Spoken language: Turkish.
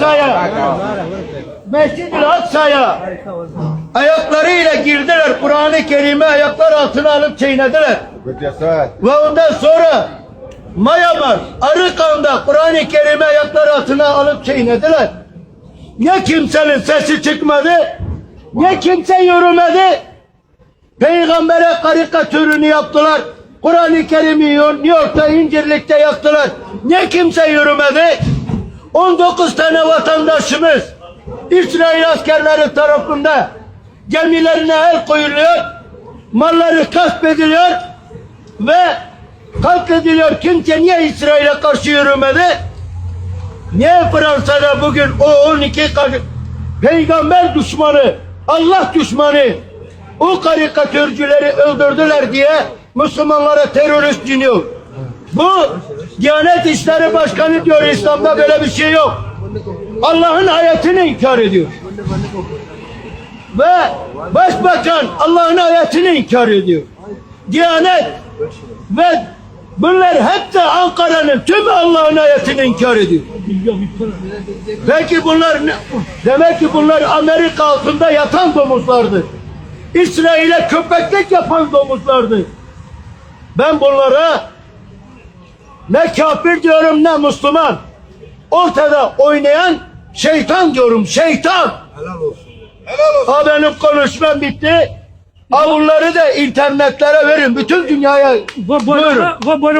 Aksa'ya, Mescid-i Aksa'ya ayaklarıyla girdiler. Kur'an-ı Kerim'i ayaklar altına alıp çiğnediler. Ve ondan sonra Myanmar, Arıkan'da Kur'an-ı Kerim'i ayaklar altına alıp çiğnediler. Ne kimsenin sesi çıkmadı, ne kimse yürümedi. Peygamber'e karikatürünü yaptılar. Kur'an-ı Kerim'i New York'ta, İncirlik'te yaktılar. Ne kimse yürümedi. 19 tane vatandaşımız İsrail askerleri tarafında gemilerine el koyuluyor. Malları gasp ediliyor ve katlediliyor. Kimse niye İsrail'e karşı yürümedi? Niye Fransa'da bugün o 12 kar- peygamber düşmanı, Allah düşmanı o karikatürcüleri öldürdüler diye Müslümanlara terörist deniyor. Bu Diyanet İşleri Başkanı diyor İslam'da böyle bir şey yok. Allah'ın ayetini inkar ediyor. Ve Başbakan Allah'ın ayetini inkar ediyor. Diyanet ve bunlar hep de Ankara'nın tüm Allah'ın ayetini inkar ediyor. Peki bunlar ne? Demek ki bunlar Amerika altında yatan domuzlardı. İsrail'e köpeklik yapan domuzlardı. Ben bunlara ne kafir diyorum ne Müslüman. Ortada oynayan şeytan diyorum şeytan. Helal olsun. Ha benim konuşmam bitti. Ha bunları da internetlere verin. Bütün dünyaya Bu buyurun. bu bu